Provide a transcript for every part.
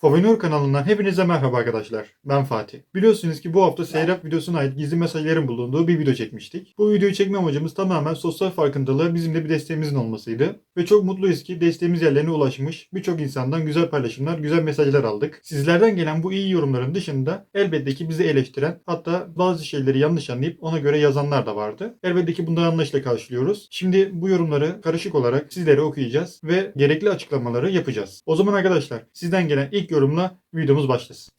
Favinur kanalından hepinize merhaba arkadaşlar. Ben Fatih. Biliyorsunuz ki bu hafta Seyrap videosuna ait gizli mesajların bulunduğu bir video çekmiştik. Bu videoyu çekme amacımız tamamen sosyal farkındalığa bizim de bir desteğimizin olmasıydı. Ve çok mutluyuz ki desteğimiz yerlerine ulaşmış. Birçok insandan güzel paylaşımlar, güzel mesajlar aldık. Sizlerden gelen bu iyi yorumların dışında elbette ki bizi eleştiren hatta bazı şeyleri yanlış anlayıp ona göre yazanlar da vardı. Elbette ki bunları anlayışla karşılıyoruz. Şimdi bu yorumları karışık olarak sizlere okuyacağız ve gerekli açıklamaları yapacağız. O zaman arkadaşlar sizden gelen ilk yorumla videomuz başlasın.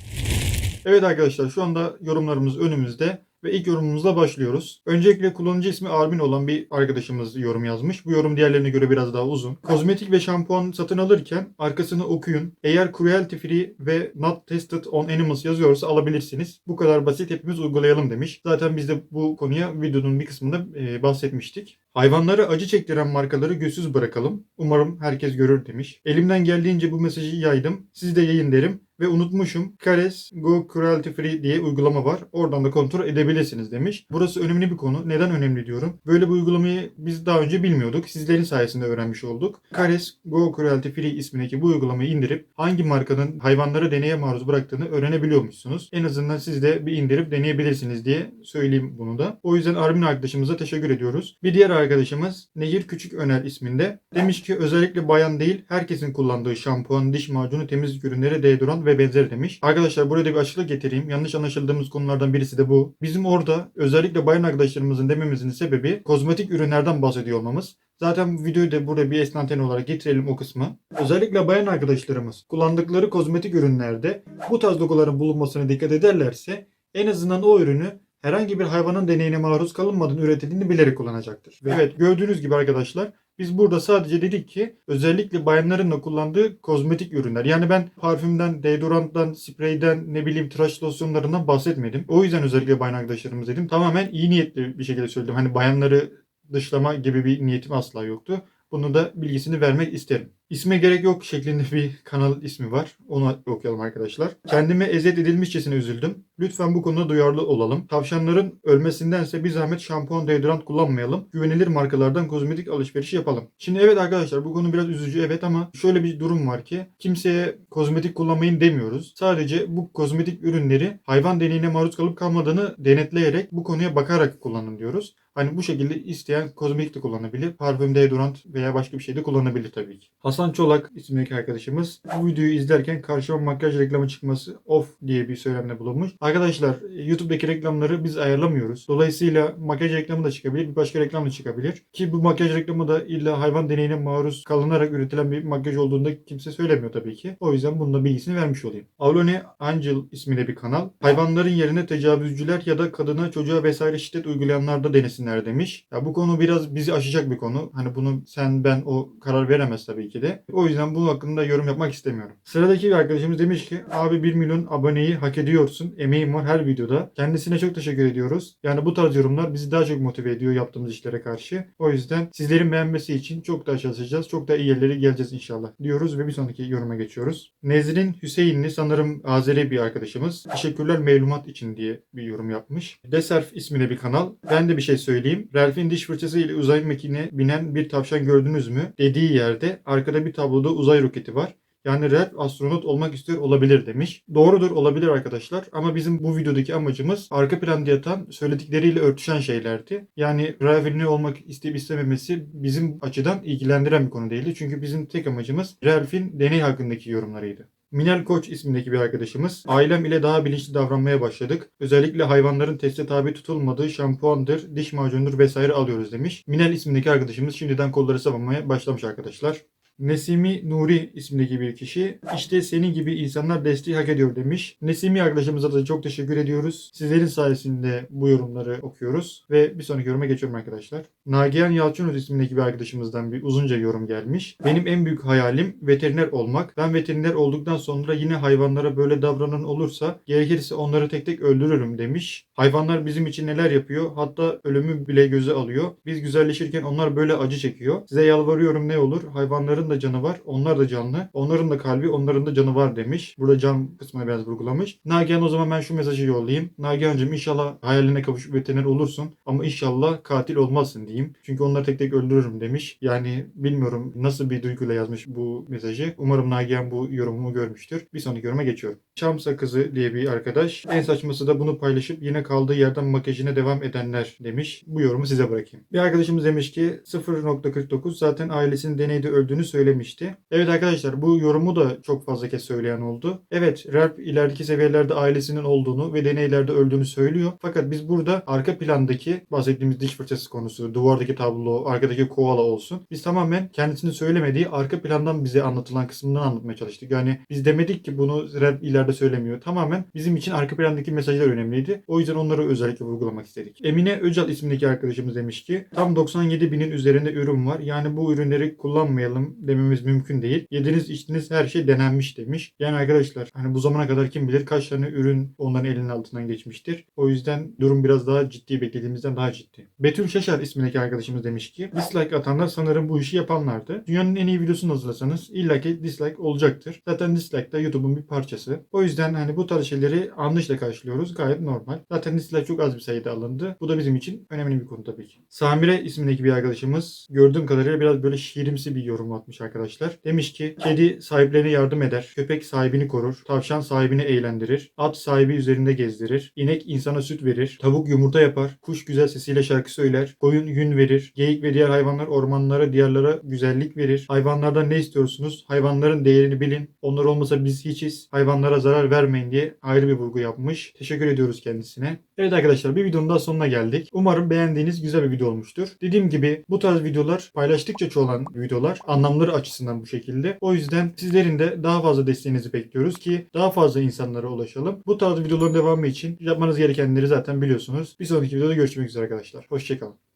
Evet arkadaşlar şu anda yorumlarımız önümüzde ve ilk yorumumuzla başlıyoruz. Öncelikle kullanıcı ismi Armin olan bir arkadaşımız yorum yazmış. Bu yorum diğerlerine göre biraz daha uzun. Kozmetik ve şampuan satın alırken arkasını okuyun. Eğer cruelty free ve not tested on animals yazıyorsa alabilirsiniz. Bu kadar basit hepimiz uygulayalım demiş. Zaten biz de bu konuya videonun bir kısmında e, bahsetmiştik. Hayvanları acı çektiren markaları gözsüz bırakalım. Umarım herkes görür demiş. Elimden geldiğince bu mesajı yaydım. Siz de yayın derim. Ve unutmuşum. Kares Go Cruelty Free diye uygulama var. Oradan da kontrol edebilirsiniz demiş. Burası önemli bir konu. Neden önemli diyorum? Böyle bir uygulamayı biz daha önce bilmiyorduk. Sizlerin sayesinde öğrenmiş olduk. Kares Go Cruelty Free ismindeki bu uygulamayı indirip hangi markanın hayvanları deneye maruz bıraktığını öğrenebiliyormuşsunuz. En azından siz de bir indirip deneyebilirsiniz diye söyleyeyim bunu da. O yüzden Armin arkadaşımıza teşekkür ediyoruz. Bir diğer arkadaşımız Nehir Küçük Öner isminde. Demiş ki özellikle bayan değil herkesin kullandığı şampuan, diş macunu, temizlik ürünleri, deodorant ve benzeri demiş. Arkadaşlar buraya da bir açıklık getireyim. Yanlış anlaşıldığımız konulardan birisi de bu. Bizim orada özellikle bayan arkadaşlarımızın dememizin sebebi kozmetik ürünlerden bahsediyor olmamız. Zaten videoyu da burada bir esnanten olarak getirelim o kısmı. Özellikle bayan arkadaşlarımız kullandıkları kozmetik ürünlerde bu tarz logoların bulunmasına dikkat ederlerse en azından o ürünü herhangi bir hayvanın deneyine maruz kalınmadan üretildiğini bilerek kullanacaktır. Ve evet gördüğünüz gibi arkadaşlar biz burada sadece dedik ki özellikle bayanların da kullandığı kozmetik ürünler. Yani ben parfümden, deodoranttan, spreyden, ne bileyim tıraş losyonlarından bahsetmedim. O yüzden özellikle bayan arkadaşlarımız dedim. Tamamen iyi niyetli bir şekilde söyledim. Hani bayanları dışlama gibi bir niyetim asla yoktu. Bunu da bilgisini vermek isterim. İsme gerek yok şeklinde bir kanal ismi var. Onu okuyalım arkadaşlar. Kendime eziyet edilmişçesine üzüldüm. Lütfen bu konuda duyarlı olalım. Tavşanların ölmesindense bir zahmet şampuan deodorant kullanmayalım. Güvenilir markalardan kozmetik alışveriş yapalım. Şimdi evet arkadaşlar bu konu biraz üzücü evet ama şöyle bir durum var ki kimseye kozmetik kullanmayın demiyoruz. Sadece bu kozmetik ürünleri hayvan deneyine maruz kalıp kalmadığını denetleyerek bu konuya bakarak kullanın diyoruz. Hani bu şekilde isteyen kozmetik de kullanabilir. Parfüm, deodorant veya başka bir şey de kullanabilir tabii ki. Hasan Çolak isimdeki arkadaşımız bu videoyu izlerken karşıma makyaj reklamı çıkması off diye bir söylemde bulunmuş. Arkadaşlar YouTube'daki reklamları biz ayarlamıyoruz. Dolayısıyla makyaj reklamı da çıkabilir, bir başka reklam da çıkabilir. Ki bu makyaj reklamı da illa hayvan deneyine maruz kalınarak üretilen bir makyaj olduğunda kimse söylemiyor tabii ki. O yüzden bunun da bilgisini vermiş olayım. Aulone Angel isminde bir kanal. Hayvanların yerine tecavüzcüler ya da kadına çocuğa vesaire şiddet uygulayanlar da denesinler demiş. Ya bu konu biraz bizi aşacak bir konu. Hani bunu sen ben o karar veremez tabii ki de. O yüzden bunun hakkında yorum yapmak istemiyorum. Sıradaki bir arkadaşımız demiş ki abi 1 milyon aboneyi hak ediyorsun. Emeğin var her videoda. Kendisine çok teşekkür ediyoruz. Yani bu tarz yorumlar bizi daha çok motive ediyor yaptığımız işlere karşı. O yüzden sizlerin beğenmesi için çok daha çalışacağız. Çok daha iyi yerlere geleceğiz inşallah diyoruz ve bir sonraki yoruma geçiyoruz. Nezrin Hüseyinli sanırım Azeri bir arkadaşımız. Teşekkürler mevlumat için diye bir yorum yapmış. Deserf isminde bir kanal. Ben de bir şey söyleyeyim. Ralph'in diş fırçası ile uzay mekiğine binen bir tavşan gördünüz mü? Dediği yerde arkada bir tabloda uzay roketi var. Yani Ralph astronot olmak istiyor olabilir demiş. Doğrudur olabilir arkadaşlar ama bizim bu videodaki amacımız arka planda yatan söyledikleriyle örtüşen şeylerdi. Yani Ralph'in ne olmak isteyip istememesi bizim açıdan ilgilendiren bir konu değildi. Çünkü bizim tek amacımız Ralph'in deney hakkındaki yorumlarıydı. Minel Koç ismindeki bir arkadaşımız. Ailem ile daha bilinçli davranmaya başladık. Özellikle hayvanların teste tabi tutulmadığı şampuandır, diş macunudur vesaire alıyoruz demiş. Minel ismindeki arkadaşımız şimdiden kolları savunmaya başlamış arkadaşlar. Nesimi Nuri ismindeki bir kişi. İşte senin gibi insanlar desteği hak ediyor demiş. Nesimi arkadaşımıza da çok teşekkür ediyoruz. Sizlerin sayesinde bu yorumları okuyoruz. Ve bir sonraki yoruma geçiyorum arkadaşlar. Nagihan Yalçınöz ismindeki bir arkadaşımızdan bir uzunca yorum gelmiş. Benim en büyük hayalim veteriner olmak. Ben veteriner olduktan sonra yine hayvanlara böyle davranan olursa gerekirse onları tek tek öldürürüm demiş. Hayvanlar bizim için neler yapıyor? Hatta ölümü bile göze alıyor. Biz güzelleşirken onlar böyle acı çekiyor. Size yalvarıyorum ne olur? Hayvanların da canı var. Onlar da canlı. Onların da kalbi, onların da canı var demiş. Burada can kısmını biraz vurgulamış. Nagihan o zaman ben şu mesajı yollayayım. Nagihan'cığım inşallah hayaline kavuşup veteriner olursun. Ama inşallah katil olmazsın diyeyim. Diyeyim. Çünkü onları tek tek öldürürüm demiş. Yani bilmiyorum nasıl bir duyguyla yazmış bu mesajı. Umarım Nagihan bu yorumumu görmüştür. Bir sonraki yoruma geçiyorum. Çam sakızı diye bir arkadaş. En saçması da bunu paylaşıp yine kaldığı yerden makyajına devam edenler demiş. Bu yorumu size bırakayım. Bir arkadaşımız demiş ki 0.49 zaten ailesinin deneyde öldüğünü söylemişti. Evet arkadaşlar bu yorumu da çok fazla kez söyleyen oldu. Evet Ralph ilerideki seviyelerde ailesinin olduğunu ve deneylerde öldüğünü söylüyor. Fakat biz burada arka plandaki bahsettiğimiz diş fırçası konusu, duvardaki tablo, arkadaki koala olsun. Biz tamamen kendisinin söylemediği arka plandan bize anlatılan kısmından anlatmaya çalıştık. Yani biz demedik ki bunu Ralph ileride söylemiyor. Tamamen bizim için arka plandaki mesajlar önemliydi. O yüzden onları özellikle vurgulamak istedik. Emine Öcal ismindeki arkadaşımız demiş ki tam 97 binin üzerinde ürün var. Yani bu ürünleri kullanmayalım dememiz mümkün değil. Yediğiniz içtiğiniz her şey denenmiş demiş. Yani arkadaşlar hani bu zamana kadar kim bilir kaç tane ürün onların elinin altından geçmiştir. O yüzden durum biraz daha ciddi beklediğimizden daha ciddi. Betül Şaşar ismindeki arkadaşımız demiş ki dislike atanlar sanırım bu işi yapanlardı. Dünyanın en iyi videosunu hazırlasanız illaki dislike olacaktır. Zaten dislike da YouTube'un bir parçası. O yüzden hani bu tarz şeyleri anlayışla karşılıyoruz. Gayet normal. Zaten dislike çok az bir sayıda alındı. Bu da bizim için önemli bir konu tabii ki. Samire ismindeki bir arkadaşımız gördüğüm kadarıyla biraz böyle şiirimsi bir yorum atmış arkadaşlar. Demiş ki kedi sahiplerine yardım eder. Köpek sahibini korur. Tavşan sahibini eğlendirir. At sahibi üzerinde gezdirir. İnek insana süt verir. Tavuk yumurta yapar. Kuş güzel sesiyle şarkı söyler. Koyun yün verir. Geyik ve diğer hayvanlar ormanlara, diyarlara güzellik verir. Hayvanlardan ne istiyorsunuz? Hayvanların değerini bilin. Onlar olmasa biz hiçiz. Hayvanlara zarar vermeyin diye ayrı bir vurgu yapmış. Teşekkür ediyoruz kendisine. Evet arkadaşlar bir videonun daha sonuna geldik. Umarım beğendiğiniz güzel bir video olmuştur. Dediğim gibi bu tarz videolar paylaştıkça çoğalan videolar. Anlamları açısından bu şekilde. O yüzden sizlerin de daha fazla desteğinizi bekliyoruz ki daha fazla insanlara ulaşalım. Bu tarz videoların devamı için yapmanız gerekenleri zaten biliyorsunuz. Bir sonraki videoda görüşmek üzere arkadaşlar. Hoşçakalın.